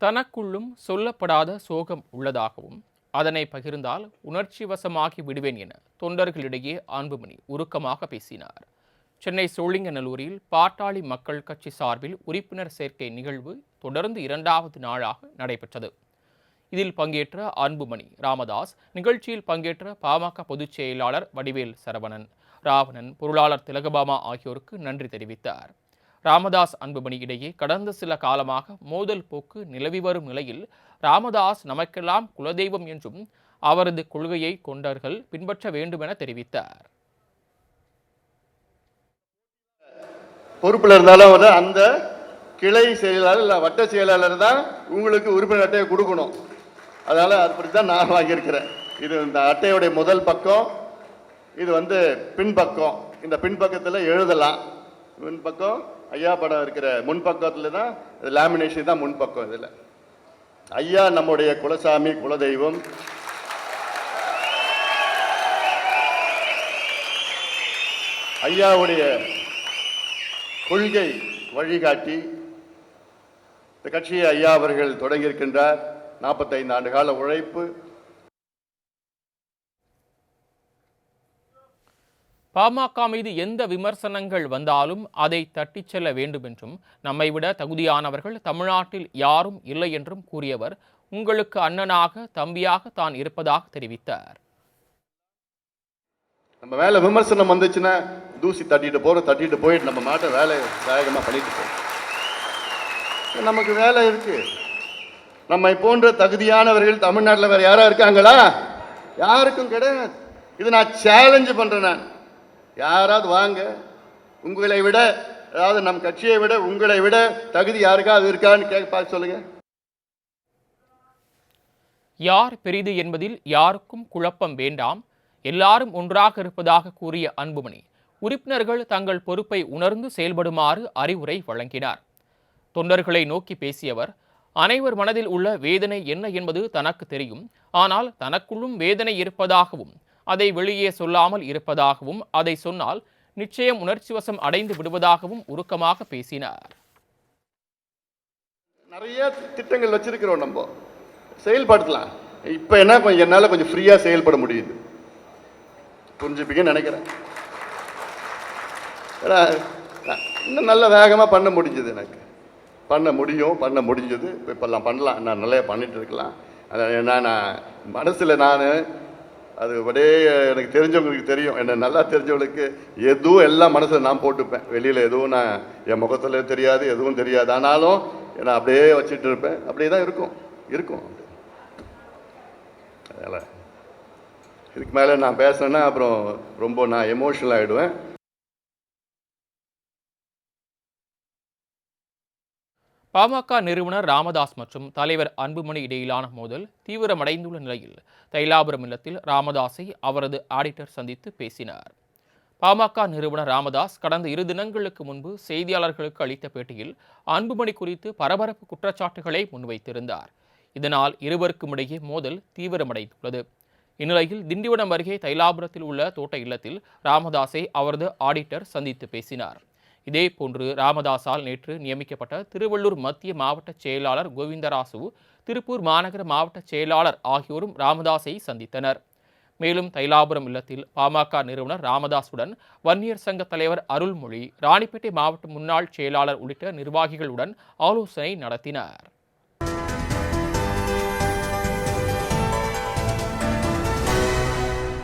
தனக்குள்ளும் சொல்லப்படாத சோகம் உள்ளதாகவும் அதனை பகிர்ந்தால் உணர்ச்சி வசமாகி விடுவேன் என தொண்டர்களிடையே அன்புமணி உருக்கமாக பேசினார். சென்னை சோழிங்கநல்லூரில் பாட்டாளி மக்கள் கட்சி சார்பில் உறுப்பினர் சேர்க்கை நிகழ்வு தொடர்ந்து இரண்டாவது நாளாக நடைபெற்றது. இதில் பங்கேற்ற அன்புமணி ராமதாஸ் நிகழ்ச்சியில் பங்கேற்ற பாமக பொதுச் செயலாளர் வடிவேல் சரவணன் ராவணன் பொருளாளர் திலகபாமா ஆகியோருக்கு நன்றி தெரிவித்தார். ராமதாஸ் அன்புமணி இடையே கடந்த சில காலமாக மோதல் போக்கு நிலவி வரும் நிலையில் ராமதாஸ் நமக்கெல்லாம் குலதெய்வம் என்றும் அவரது கொள்கையை கொண்டர்கள் பின்பற்ற வேண்டுமென தெரிவித்தார். பொறுப்பில் இருந்தாலும் வந்து அந்த கிளை செயலாளர் இல்லை வட்ட செயலாளர் தான் உங்களுக்கு உறுப்பினர் அட்டையை கொடுக்கணும். அதனால் அப்படி தான் நான் வாங்கியிருக்கிறேன். இது இந்த அட்டையுடைய முதல் பக்கம் இது வந்து பின்பக்கம். இந்த பின்பக்கத்தில் எழுதலாம். முன்பக்கம் ஐயா படம் இருக்கிற முன்பக்கத்தில் தான் லேமினேஷன் தான் முன்பக்கம் இதில். ஐயா நம்முடைய குலசாமி குலதெய்வம். ஐயாவுடைய கொள்கை வழிகாட்டி. இந்த கட்சியை ஐயா அவர்கள் தொடங்கியிருக்கின்றார். நாற்பத்தைந்து ஆண்டு கால உழைப்பு. பாமக மீது எந்த விமர்சனங்கள் வந்தாலும் அதை தட்டிச் செல்ல வேண்டும் என்றும் நம்மை விட தகுதியானவர்கள் தமிழ்நாட்டில் யாரும் இல்லை என்றும் கூறியவர் உங்களுக்கு அண்ணனாக தம்பியாக தான் இருப்பதாக தெரிவித்தார். நம்ம வேலை விமர்சனம் வந்துச்சுன்னா தூசி தட்டிட்டு போறோம் தட்டிட்டு போயிட்டு நம்ம மாட்ட வேலையை வேகமாக பண்ணிட்டு போகிறோம் நமக்கு வேலை இருக்கு. நம்மை போன்ற தகுதியானவர்கள் தமிழ்நாட்டில் வேற யாரா இருக்காங்களா? யாருக்கும் கிடையாது. இது நான் சேலஞ்சு பண்றேன் நான். யாராவது வாங்க உங்களை விட அதாவது நம் கட்சியை விட உங்களை விட தகுதி யாருக்காவது இருக்கான்னு கேட்க பார்த்து சொல்லுங்க. யார் பெரிது என்பதில் யாருக்கும் குழப்பம் வேண்டாம். எல்லாரும் ஒன்றாக இருப்பதாக கூறிய அன்புமணி உறுப்பினர்கள் தங்கள் பொறுப்பை உணர்ந்து செயல்படுமாறு அறிவுரை வழங்கினார். தொண்டர்களை நோக்கி பேசியவர் அனைவர் மனதில் உள்ள வேதனை என்ன என்பது தனக்கு தெரியும். ஆனால் தனக்குள்ளும் வேதனை இருப்பதாகவும் அதை வெளியே சொல்லாமல் இருப்பதாகவும் அதை சொன்னால் நிச்சயம் உணர்ச்சிவசம் அடைந்து விடுவதாகவும் உருக்கமாக பேசினார். நிறைய திட்டங்கள் வச்சிருக்கிறோம் நம்ம. செயல்படுத்தலாம். இப்போ என்ன கொஞ்சம் என்னால் கொஞ்சம் ஃப்ரீயாக செயல்பட முடியுது. புரிஞ்சுப்பீங்கன்னு நினைக்கிறேன். இன்னும் நல்ல வேகமாக பண்ண முடிஞ்சது எனக்கு. பண்ண முடியும் பண்ண முடிஞ்சது. இப்போ இப்போல்லாம் பண்ணலாம். நான் நல்லா பண்ணிட்டு இருக்கலாம். அதை நான் மனசில் நான் அது அப்படியே எனக்கு தெரிஞ்சவங்களுக்கு தெரியும். என்னை நல்லா தெரிஞ்சவங்களுக்கு எதுவும் எல்லாம் மனசில் நான் போட்டுப்பேன். வெளியில் எதுவும் நான் என் முகத்தில் தெரியாது எதுவும் தெரியாது. ஆனாலும் நான் அப்படியே வச்சுட்டு இருப்பேன். அப்படியே தான் இருக்கும். இருக்கும். அதனால் இதுக்கு மேலே நான் பேசுனேன்னா அப்புறம் ரொம்ப நான் எமோஷனல் ஆகிடுவேன் பாமக நிறுவனர் ராமதாஸ் மற்றும் தலைவர் அன்புமணி இடையிலான மோதல் தீவிரமடைந்துள்ள நிலையில் தைலாபுரம் இல்லத்தில் ராமதாஸை அவரது ஆடிட்டர் சந்தித்து பேசினார். பாமக நிறுவனர் ராமதாஸ் கடந்த இரு தினங்களுக்கு முன்பு செய்தியாளர்களுக்கு அளித்த பேட்டியில் அன்புமணி குறித்து பரபரப்பு குற்றச்சாட்டுகளை முன்வைத்திருந்தார். இதனால் இருவருக்கும் இடையே மோதல் தீவிரமடைந்துள்ளது. இந்நிலையில் திண்டிவனம் அருகே தைலாபுரத்தில் உள்ள தோட்ட இல்லத்தில் ராமதாஸை அவரது ஆடிட்டர் சந்தித்து பேசினார். இதேபோன்று ராமதாஸால் நேற்று நியமிக்கப்பட்ட திருவள்ளூர் மத்திய மாவட்ட செயலாளர் கோவிந்தராசு திருப்பூர் மாநகர மாவட்ட செயலாளர் ஆகியோரும் ராமதாஸை சந்தித்தனர். மேலும் தைலாபுரம் இல்லத்தில் பாமக நிறுவனர் ராமதாசுடன் வன்னியர் சங்க தலைவர் அருள்மொழி ராணிப்பேட்டை மாவட்ட முன்னாள் செயலாளர் உள்ளிட்ட நிர்வாகிகளுடன் ஆலோசனை நடத்தினர்.